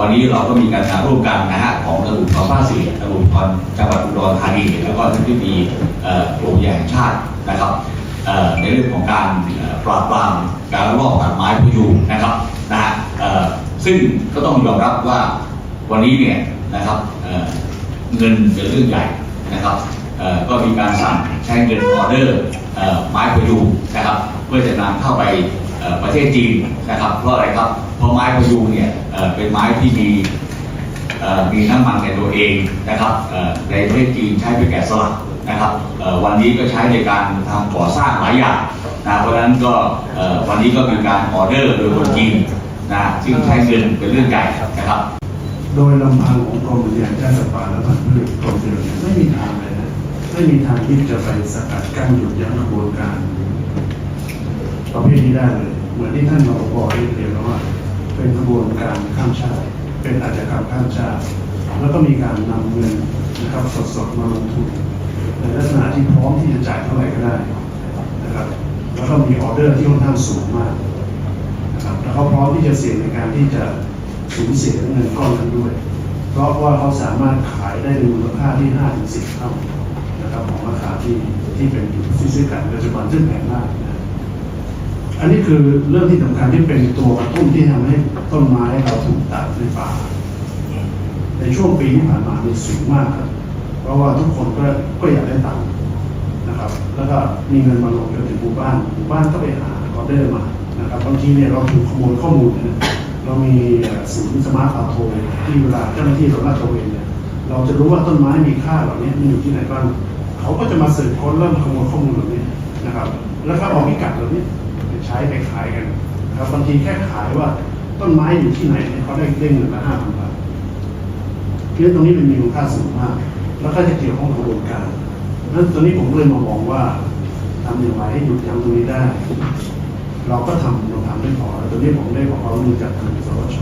วันนี้เราก็มีการทำร่วมกันนะฮะของตำรวจภาคสี่ตำรวจภูธรจังหวัดอุดรธานีแล้วก็ท่านที่มีเอ่อกรมยางแห่ชาตินะครับในเรื่องของการปราบปรามการลอบตัดไม้พยุงนะครับนะฮะซึ่งก็ต้องยอมรับว่าวันนี้เนี่ยนะครับเเงินเป็นเรื่องใหญ่นะครับก็มีการสั่งใช้เงินออเดอร์ไม้พยุงนะครับเพื่อจะนำเข้าไปประเทศจีนนะครับเพราะอะไรครับ เพราะไม้พยุงเนี่ยเป็นไม้ที่มีมีน้ำมันในตัวเองนะครับในประเทศจีนใช้ไปแกะสลักนะครับวันนี้ก็ใช้ในการทำก่อสร้างหลายอย่างนะเพราะฉะนั้นก็วันนี้ก็มีการออเดอร์โดยคนจีนนะซึ่งใช้เงินเป็นเรื่องใหญ่นะครับ โดยลำพังของกรมอุทยานชาติสัตว์ป่าและพันธุ์พืชกรมเดียนไม่มีทางเลยนะไม่มีทางที่จะไปสกัดกั้นหยุดยั้งกระบวนการประเภทนี้ได้เลย เหมือนที่ท่านรปภได้เรียนแล้วว่า เป็นกระบวนการข้ามชาติ เป็นอาชญากรรมข้ามชาติ แล้วก็มีการนำเงินนะครับสดๆมาลงทุนในลักษณะที่พร้อมที่จะจ่ายเท่าไหร่ก็ได้นะครับแล้วก็มีออเดอร์ที่ค่อนข้างสูงมากนะครับแล้วเขาพร้อมที่จะเสี่ยงในการที่จะสูญเสียเงินก้อนนั้นด้วย เพราะว่าเขาสามารถขายได้ในมูลค่าที่5ถึง10เท่านะครับของราคาที่ที่เป็นอยู่ที่ซื้อกันปัจจุบันซึ่งแพงมากนะ อันนี้คือเรื่องที่สำคัญที่เป็นตัวกระตุ้นที่ทำให้ต้นไม้เราถูกตัดในป่า ในช่วงปีที่ผ่านมามีสูงมากครับเพราะว่าทุกคนก็ก็อยากได้ตังค์นะครับ แล้วก็มีเงินมาลงจนถึงหมู่บ้านหมู่บ้านก็ไปหาออเดอร์มานะครับบางทีเนี่ยเราถูกขโมยข้อมูลนะเรามีศูนย์สมาร์ทฟาโทรที่เวลาเจ้าหน้าที่เราลาดตระเวนเนี่ยเราจะรู้ว่าต้นไม้มีค่าเหล่านี้มันอยู่ที่ไหนบ้างเขาก็จะมาสืบค้นเริ่มขโมยข้อมูลเหล่านี้นะครับ แล้วก็เอาพิกัดเหล่านี้ ใช้ไปขายกันครับบางทีแค่ขายว่าต้นไม้อยู่ที่ไหนเนี่ยเขาได้ได้เงินละห้าพันบาทเพรตรงนี้มันมีมูลค่าสูงมาก แล้วก็จะเกี่ยวข้องกับกระบวนการนั้นตรงนี้ผมเลยมามองว่าทำอย่างไรให้หยุดยั้งตรงนี้ได้ เราก็ทำเราทำไม่พอแล้วตรงนี้ผมได้บอกว่ามีจากทางสวช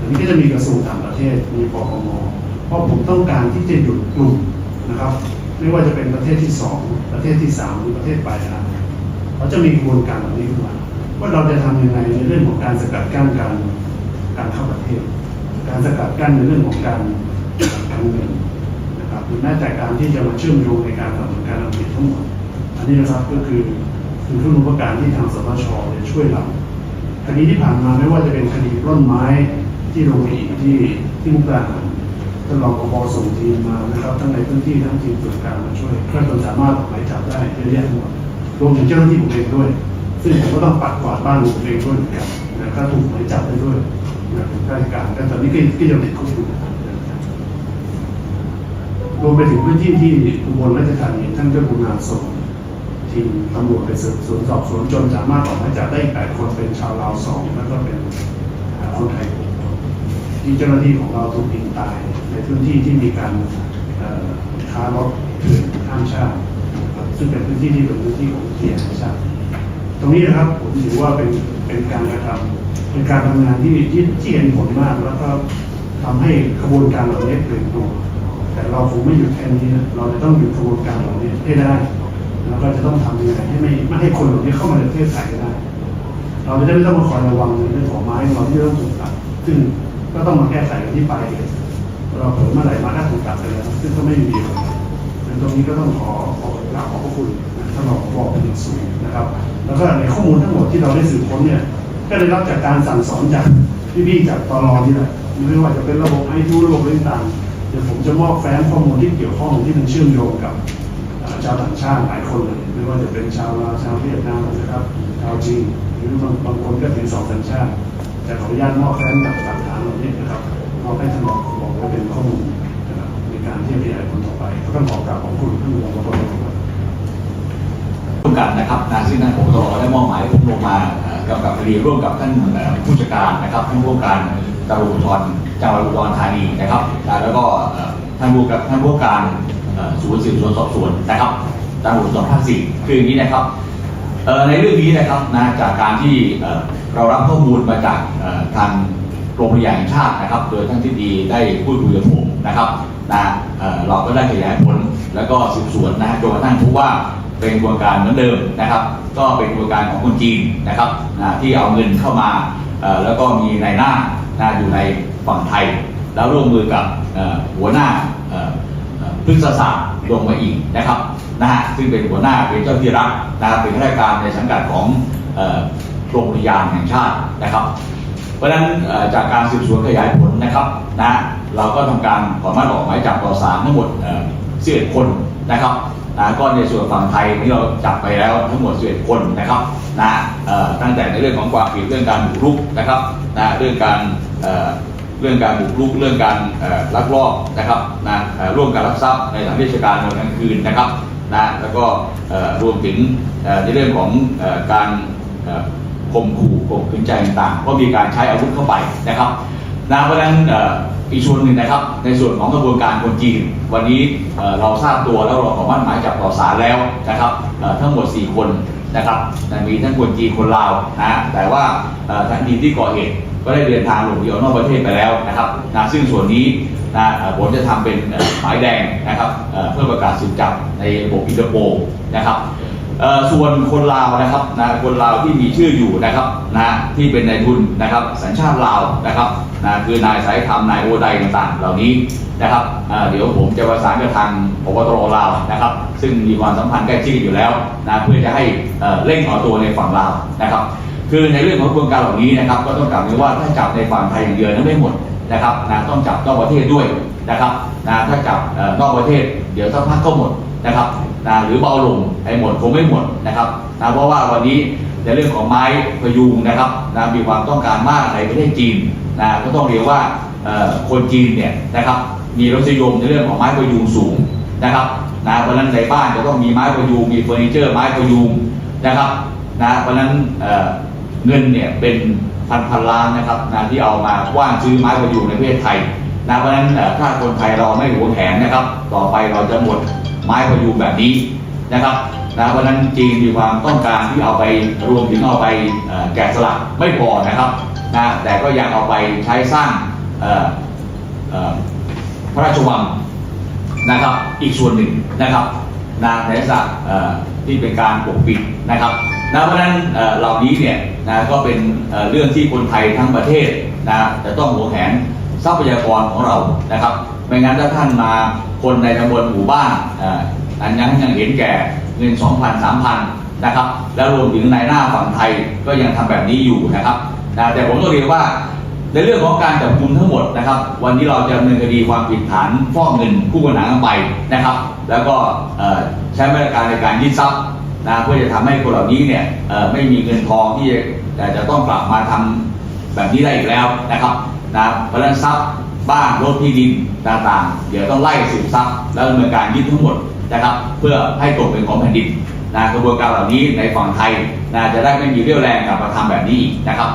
อันนี้ก็จะมีกระทรวงต่างประเทศมีปปงเพราะผมต้องการที่จะหยุดกลุ่มนะครับ ไม่ว่าจะเป็นประเทศที่สองประเทศที่สามหรือประเทศปลายทาง เขาจะมีกระบวนการแบบนี้ขึ้นมาว่าเราจะทำยังไงในเรื่องของการสกัดกั้นการการเข้าประเทศ การสกัดกั้นในเรื่องของการการเงินนะครับหรือแม้แต่การที่จะมาเชื่อมโยงในการดำเนินการทำผิดทั้งหมดอันนี้นะครับก็คือคือเครื่องมือการที่ทางสตชเนี่ยช่วยเราคดีที่ผ่านมาไม่ว่าจะเป็นคดีปล้นไม้ที่โรงอีที่ที่มุกดาหารท่านรองผบส่งทีมมานะครับทั้งในพื้นที่ทั้งทีมตรวจการมาช่วยเพื่อจนสามารถออกหมายจับได้เยอะแยะทั้งหมด รวมถึงเจ้าหน้าที่ผมเองด้วย ซึ่งผมก็ต้องปัดกวาดบ้านผมเองด้วยเหมือนกันนะก็ถูกหมายจับไปด้วยนะถึงราชการก็ตอนนี้ก็ก็ยังติดคุกอยู่รวมไปถึงพื้นที่ที่อุบลราชธานีท่านก็กรุณาส่งทีมตำรวจไปสืบสวนสอบสวนจนสามารถออกหมายจับได้แปดคนเป็นชาวลาวสองแล้วก็เป็นคนไทยที่เจ้าหน้าที่ของเราถูกยิงตาย ในพื้นที่ที่มีการค้ารถเถื่อนข้ามชาติ ซึ่งเป็นพื้นที่ที่เป็นพื้นที่ของอุทยนแห่งชาติตรงนี้นะครับผมถือว่าเป็นเป็นการกระทำเป็นการทำงานที่ที่ที่เห็นผลมาก แล้วก็ทำให้กระบวนการเหล่านี้เปลี่ยนตัวแต่เราคงไม่หยุดแค่นี้นะเราจะต้องหยุดกระบวนการเหล่านี้ให้ได้ แล้วก็จะต้องทำยังไงให้ไม่ไม่ให้คนเหล่านี้เข้ามาในประเทศไทยได้ เราจะได้ไม่ต้องมาคอยระวังในเรื่องของไม้เราที่ต้องถูกตัดซึ่งก็ต้องมาแก้ไขกันที่ปลายเราเผลอเมื่อไหร่มาถ้าถูกตัดไปแล้วซึ่งก็ไม่มีประโยชน์ดังตรงนี้ก็ต้องขอขอ กราบขอบพระคุณท่านรองบอกเป็นอย่างสูงนะครับ แล้วก็ในข้อมูลทั้งหมดที่เราได้สืบค้นเนี่ย ก็ได้รับจากการสั่งสอนจากพี่ๆจากตรนี่แหละไม่ว่าจะเป็นระบบไอทูระบบต่างๆเดี๋ยวผมจะมอบแฟ้มข้อมูลที่เกี่ยวข้องที่มันเชื่อมโยงกับชาวต่างชาติหลายคนเลยไม่ว่าจะเป็นชาวลาวชาวเวียดนามนะครับชาวจีนหรือบางบางคนก็เป็นสองสัญชาติ แต่ขออนุญาตมอบแฟ้มจากหลักฐานเหล่านี้นะครับมอบให้ท่านรองบอกว่าเป็นข้อมูลในการที่จะขยายผลต่อไปก็ต้องขอกราบขอบคุณท่านรองประกครับร่ว มกันนะครับนะซึ่งท่านผมตรได้มอบหมายผมลงมาเอ่อกำกับคดีร่วมกับท่านผู้จัดการนะครับท่านผู้การตำรวจภูธรจังหวัดอุดรธานีนะครับแล้วก็ท่านผู้กับท่านผู้การศูนย์สืบสวนสอบสวนนะครับตำรวจสอบภาคสี่คืออย่างนี้นะครับในเรื่องนี้นะครับนะจากการที่เรารับข้อมูลมาจากทางกรมพยาแห่งชาตินะครับ โดยท่านที่ดีได้พูดคุยกับผมนะครับนะเราก็ได้ขยายผลแล้วก็สืบสวนนะฮะจนกระทั่งพบว่า เป็นกระบวนการเหมือนเดิมนะครับ ก็เป็นกระบวนการของคนจีนนะครับนะที่เอาเงินเข้ามาแล้วก็มีนายหน้านะอยู่ในฝั่งไทย แล้วร่วมมือกับหัวหน้าเอ่อเอ่อพฤกษศาสตร์ลงมาอีกนะครับนะฮะซึ่งเป็นหัวหน้าเป็นเจ้าที่รัฐนะครับเป็นข้าราชการในสังกัดของกรมอุทยานแห่งชาตินะครับ เพราะฉะนั้นจากการสืบสวนขยายผลนะครับนะเราก็ทำการขอมัติออกหมายจับต่อศาลทั้งหมดเสิบคนนะครับ นะก็ในส่วนฝั่งไทยนี่เราจับไปแล้วทั้งหมด11คนนะครับนะตั้งแต่ในเรื่องของความผิดเรื่องการบุกรุกนะครับนะเรื่องการเรื่องการบุกรุกเรื่องการลักลอบนะครับนะร่วมกันลักทรัพย์ในสถานราชการในกลางคืนนะครับนะแล้วก็รวมถึงในเรื่องของการข่มขู่ข่มขืนใจต่างๆก็มีการใช้อาวุธเข้าไปนะครับนะเพราะฉะนั้น อีกส่วนหนึ่งนะครับ ในส่วนของกระบวนการคนจีน วันนี้เราทราบตัวแล้วเราขอมั่นหมายจับต่อศาลแล้วนะครับทั้งหมด 4 คนนะครับมีทั้งคนจีนคนลาวนะแต่ว่าเอ่อทันทีที่ก่อเหตุก็ได้เดินทางหลบหนีออกนอกประเทศไปแล้วนะครับนะซึ่งส่วนนี้นะผมจะทำเป็นหมายแดงนะครับเพื่อประกาศสืบจับในระบบอินเตอร์โปนะครับ ส่วนคนลาวนะครับนะคนลาวที่มีชื่ออยู่นะครับนะที่เป็นนายทุนนะครับสัญชาติลาวนะครับนะคือนายสายคำนายโอไดต่างๆ เหล่านี้นะครับเเดี๋ยวผมจะประสานกับทางพบตรลาวนะครับ ซึ่งมีความสัมพันธ์ใกล้ชิดอยู่แล้วนะเพื่อจะให้เอ่อเร่งเอาตัวในฝั่งลาวนะครับ คือในเรื่องของกระบวนการเหล่านี้นะครับ ก็ต้องกล่าวเลยว่าถ้าจับในฝั่งไทยอย่างเดียวนั้นไม่หมด นะครับนะต้องจับนอกประเทศด้วยนะครับนะถ้าจับนอกประเทศเดี๋ยวสักพักก็หมดนะครับนะหรือเบาลงไอ้หมดคงไม่หมดนะครับนะเพราะว่าวันนี้ในเรื่องของไม้พยุงนะครับนะมีความต้องการมากในประเทศจีนนะก็ต้องเรียกว่าคนจีนเนี่ยนะครับมีรสนิยมในเรื่องของไม้พยุงสูงนะครับนะเพราะนั้นในบ้านจะต้องมีไม้พยุงมีเฟอร์นิเจอร์ไม้พยุงนะครับนะเพราะนั้นเงินเนี่ยเป็น พันพันล้านนะครับนะที่เอามาว้านซื้อไม้ประยูในประเทศไทยนะเพราะฉะนั้นถ้าคนไทยเราไม่หวงแหนนะครับ ต่อไปเราจะหมดไม้ประยูแบบนี้นะครับนะเพราะนั้นจีนมีความต้องการที่เอาไปรวมถึงเอาไปแกะสลักไม่พอนะครับนะแต่ก็ยังเอาไปใช้สร้างพระราชวังนะครับอีกส่วนหนึ่งนะครับนะในลักษณะที่เป็นการปกปิดนะครับ นะเพราะนั้นเหล่านี้เนี่ยนะก็เป็นเรื่องที่คนไทยทั้งประเทศนะจะต้องหัวแหนทรัพยากรของเรานะครับไม่งั้นถ้าท่านมาคนในตำบลหมู่บ้านอันยังยังเห็นแก่เงิน2,000 3,000นะครับ แล้วรวมถึงในหน้าฝั่งไทยก็ยังทำแบบนี้อยู่นะครับนะแต่ผมต้องเรียนว่าในเรื่องของการจับกุมทั้งหมดนะครับ วันนี้เราจะดำเนินคดีความผิดฐานฟอกเงินผู้บริหารไปนะครับ แล้วก็ใช้มาตรการในการยึดทรัพย์ นะเพื่อจะทำให้คนเหล่านี้เนี่ยไม่มีเงินทองที่จะจะต้องกลับมาทำแบบนี้ได้อีกแล้วนะครับนะเพราะฉะนั้นทรัพย์บ้านรถที่ดินต่างๆ เดี๋ยวต้องไล่สืบทรัพย์แล้วดำเนินการยึดทั้งหมดนะครับเพื่อให้ตกเป็นของแผ่นดินนะกระบวนการเหล่านี้ในฝั่งไทยนะจะได้ไม่มีเรี่ยวแรงกลับมาทำแบบนี้อีกนะครับ